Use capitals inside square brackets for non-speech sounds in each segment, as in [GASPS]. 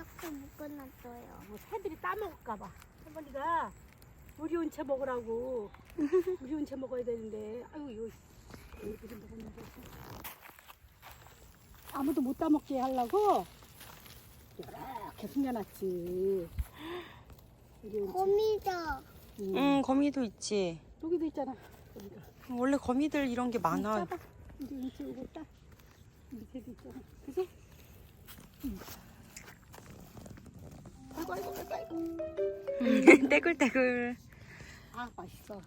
이렇게 묶어놨어요? 뭐 새들이 따먹을까봐. 할머니가 우리 온채 먹으라고. [LAUGHS] 우리 온채 먹어야 되는데. 아유, 이거. 애들이 먹었는데. 아무도 못 따먹게 하려고 이렇게 숨겨놨지. 우리 온채. 거미죠. 음. 응, 거미도 있지. 여기도 있잖아. 여기가. 원래 거미들 이런 게 많아. 우리 온채 이거 따. 밑에도 있잖아. 그지? 응. 아이고, 아이고, 아이고, 아이고. 떼굴떼굴. 아, 맛있어.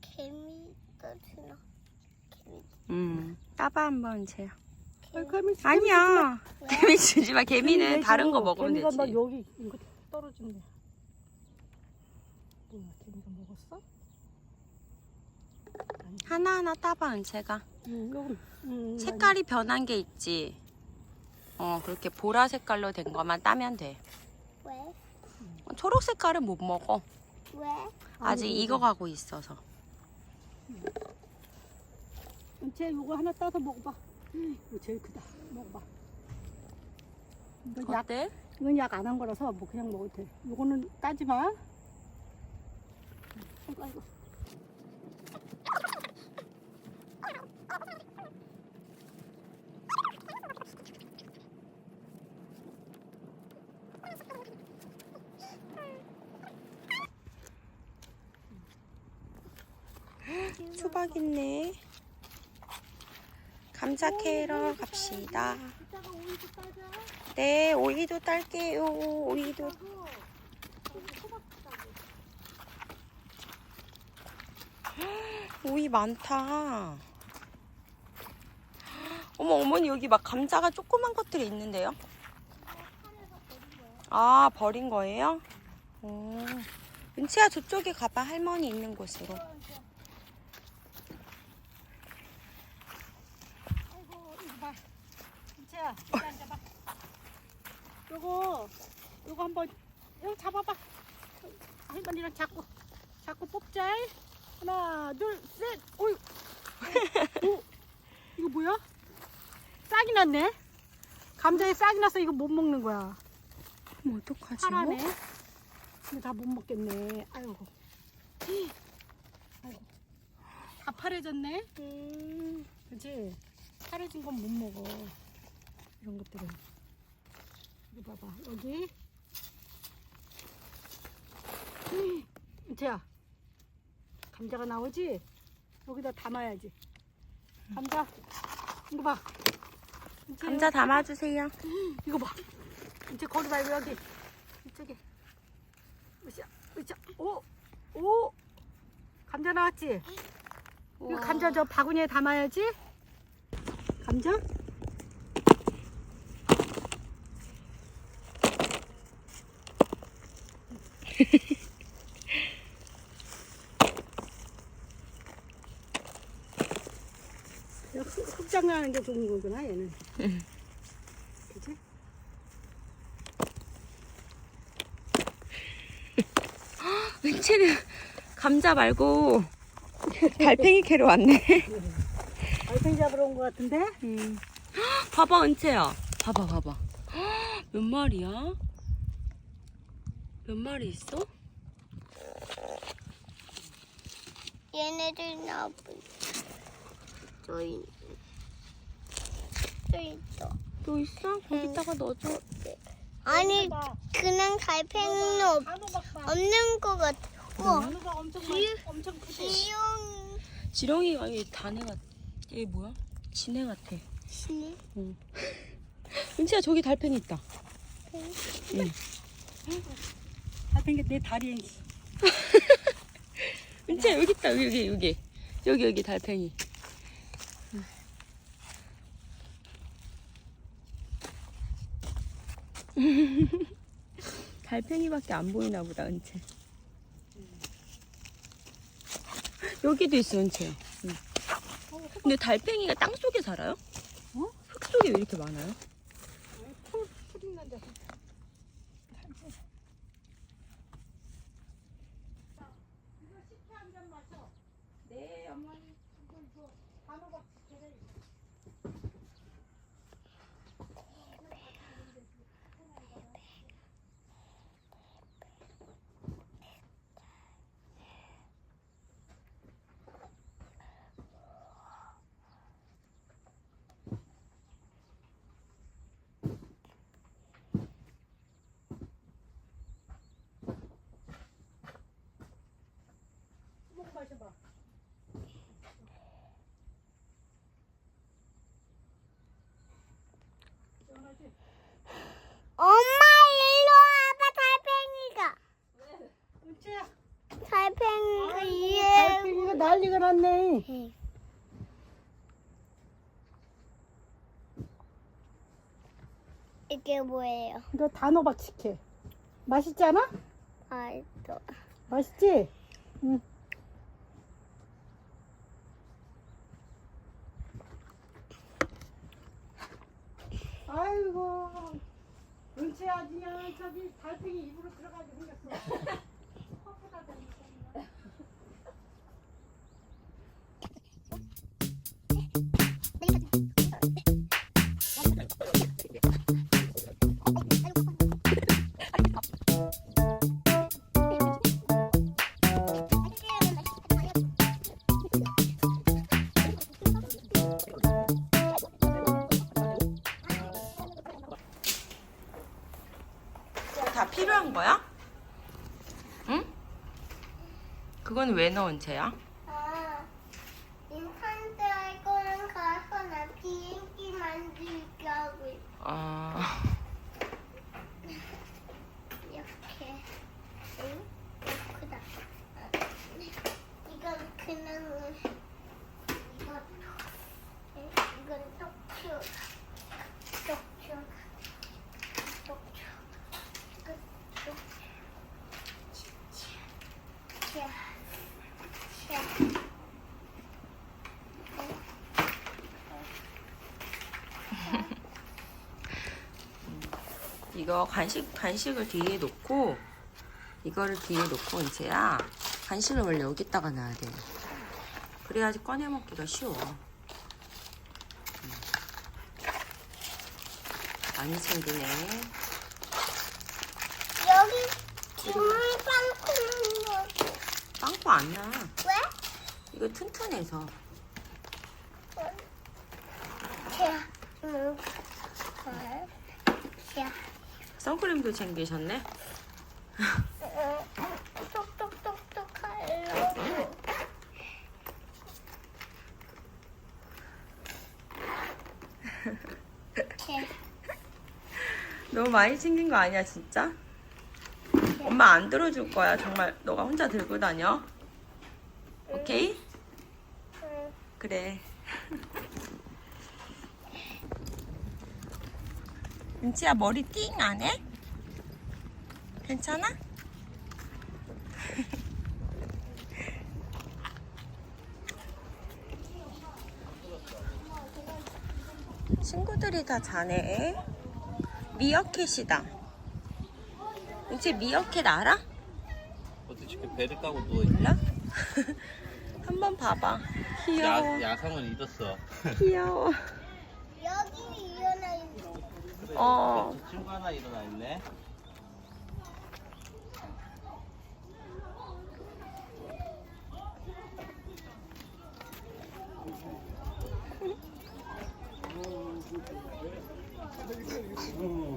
개미도 주나? 개미. 음, 따봐 한번 채야. 아이, 개미 주- 아니야. 왜? 개미 주지 마. 개미는 개미 다른 거. 먹으면 개미가 되지. 막 여기 이거 떨어지는데. 뭐야, 개미가 먹었어? 아니. 하나하나 따봐, 은채가. 응, 여기. 응, 색깔이 변한 게 있지. 어, 그렇게 보라 색깔로 된 것만 따면 돼. 왜? 초록 색깔은 못 먹어. 왜? 아직 아니, 익어가고 있어서. 은채 이거 하나 따서 먹어봐. 이거 제일 크다. 먹어봐. 약, 어때? 이건 약 안 한 거라서 뭐 그냥 먹어도 돼. 이거는 따지 마. 아이고, 아이고. 수박 있네. 감자 캐러 갑시다. 네, 오이도 딸게요. 오이도. [GASPS] 오이 많다. 어머, 어머니 여기 막 감자가 조그만 것들이 있는데요? 아, 버린 거예요? 오. 은채야, 저쪽에 가봐. 할머니 있는 곳으로. 아이고 이거 봐. 진짜 야. 이거 앉아봐. 요거 요거 한번 여기 잡아봐. 할머니랑 자꾸 자꾸 뽑자. 하나 둘 셋. 오이. 오. 이거 뭐야? 싹이 났네. 감자에 싹이 나서 이거 못 먹는 거야. 그럼 어떡하지? 파라네. 이거 다못 먹겠네. 아이고. 아이고. 다 파래졌네. 음, 그치? 파래진 건 못 먹어. 이런 것들은. 이거 봐봐. 여기. 이제야. 감자가 나오지? 여기다 담아야지. 감자. 이거 봐. 이제 감자 담아주세요. 이거 봐. 이제 거기 말고 여기. 이쪽에. 으쌰, 으쌰. 오, 오. 감자 나왔지? 이거. 감자 저 바구니에 담아야지. 감자? 역시 흑장나는 게 좋은 거구나 얘는. 응. 그치? 은채는 감자 말고 달팽이 캐러 왔네. 알팽이 잡으러 온 거 같은데? 음. 봐봐 은채야. 봐봐 봐봐. 몇 마리야? 몇 마리 있어? 얘네들 나보. 저 있. 저 있어. 또 있어? 거기다가 넣어줘. 아니 봐. 그냥 달팽이는 없. 없는 것 같아. 어, 단호박 엄청 지- 많이, 엄청 크지? 지용 지렁이가 얘 다네 같아. 얘 뭐야? 진해 같아. 씨네. [LAUGHS] 은채야 저기 달팽이 있다. 달팽이 내 다리에 은채 여기 있다. 여기 여기 여기 여기 달팽이. [LAUGHS] 달팽이밖에 안 보이나 보다 은채. 여기도 있어 은채야. 응. 근데 달팽이가 땅 속에 살아요? 어? 흙 속에 왜 이렇게 많아요? 풀, 풀 있는 데서. 이거 식혜 한잔 마셔. 네 어머니. 이걸 줘. 이게 뭐예요? 이거 단호박 식혜. 맛있지 않아? 아, 또. 맛있지? 응. 아이고, 은채야, 그냥 저기 달팽이 입으로 들어가게 생겼어. 다 필요한 거야? 응? 그건 왜 넣은 채야? 아, 인산대 할 거랑 가서 나 비행기 만들기 하고 있어. 아, 이렇게. 응? 크다. 아, 이건 그냥 이건 응? 이건 똑추 똑추 똑추 끝 똑추 자, 자. 이거 간식, 간식을 뒤에 놓고, 이거를 뒤에 놓고, 이제야, 간식을 원래 여기다가 놔야 돼. 그래야지 꺼내 먹기가 쉬워. 음. 많이 챙기네. 여기 주문 빵꾸는 거 빵꾸 안 나. 왜? 이거 튼튼해서. 자, 음, 자, 자, 선크림도 챙기셨네? 음, 똑똑똑똑 하려고. 자, 너무 많이 챙긴 거 아니야, 진짜? 엄마 안 들어줄 거야. 정말 너가 혼자 들고 다녀. 오케이? 음, 그래. 은지야 머리 띵 안 해? 괜찮아? [LAUGHS] 친구들이 다 자네. 미어캣이다. 은지 미어캣 알아? 어떻게 지금 배를 까고 누워있냐? 몰라? [LAUGHS] 한번 봐봐. 귀여워. 야, 야성을 잃었어. 귀여워. 여기 어. 저 친구 하나 일어나 있네.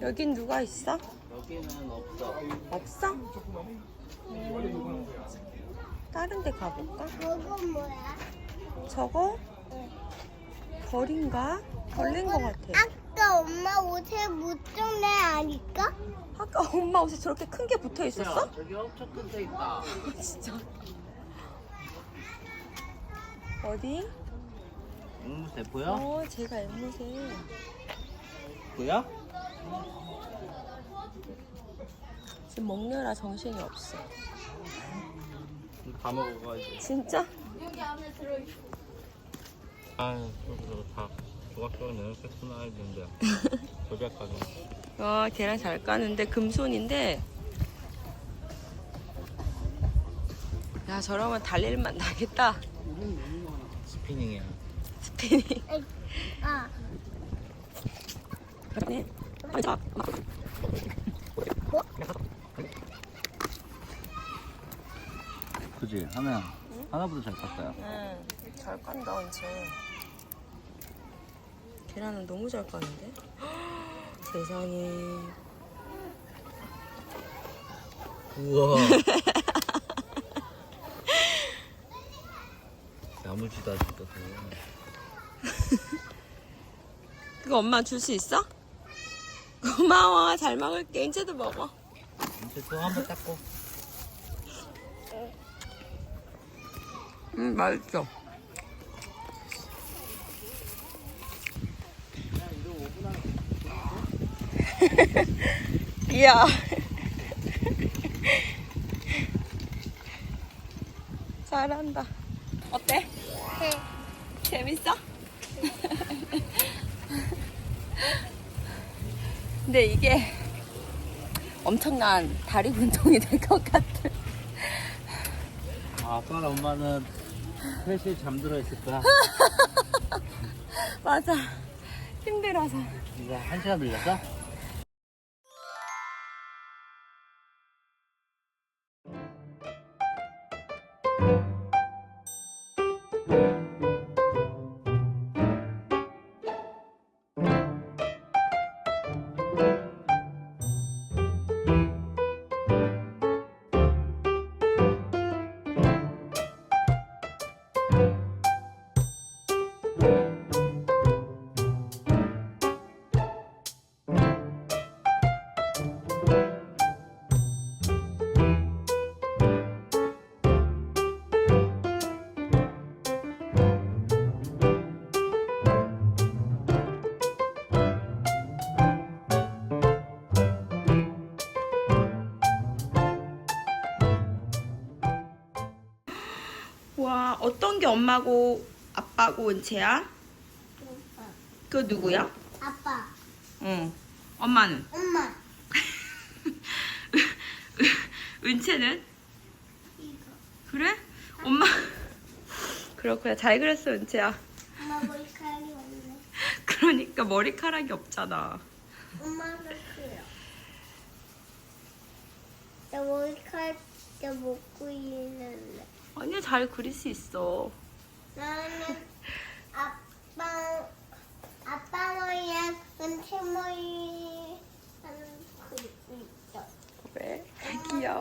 여긴 누가 있어? 여기는 없어. 없어? 음, 다른 데 가볼까? 저건 뭐야? 저거? 벌인가? 벌레인 것 같아. 아까 엄마 옷에 묻은 애 아닐까? 아까 엄마 옷에 저렇게 큰 게 붙어 있었어? 야, 저기 엄청 큰데 있다. [LAUGHS] 진짜. 어디? 앵무새 보여? 어, 제가 앵무새. 보여? 지금 먹느라 정신이 없어. 다 먹어가야지. 진짜? 아유, 저거 다 조각조각 내놓겠구나 했는데. 조작하게. 와, 걔랑 잘 까는데 금손인데. 야, 저러면 달릴만 나겠다. 스피닝이야. 스피닝. 아. 아, 자. 그지? 하나, 하나보다 잘 깠어요. 응, 잘 깐다, 언제. 계란은 너무 잘 까는데? [GASPS] 세상에. 우와. [LAUGHS] 야무지다, 진짜. 그거. [LAUGHS] 그거 엄마 줄 수 있어? 고마워, 잘 먹을게. 인체도 먹어. 이제 또 한 번 닦고. 응, 맛있어. [LAUGHS] 이야. [LAUGHS] 잘한다. 어때? 네. 재밌어? [LAUGHS] 근데 이게 엄청난 다리 운동이 될 것 같아. 아빠랑 엄마는 3시에 잠들어 있을 거야. 맞아. 힘들어서. 이거 한 시간 들렸어? 어떤 게 엄마고 아빠고 은채야? 오빠. 그 누구야? 아빠. 응. 엄마는? 엄마. [LAUGHS] 은채는? 이거. 그래? 엄마. 그렇구나. 잘 그렸어, 은채야. 엄마 머리카락이 없네. [LAUGHS] 그러니까 머리카락이 없잖아. 엄마가 그려. 나 머리카락 진짜 먹고 있는데. 아니야 잘 그릴 수 있어. 나는 아빠 아빠 모양 은퇴 모양 그리고 있어. 그래? 귀여워.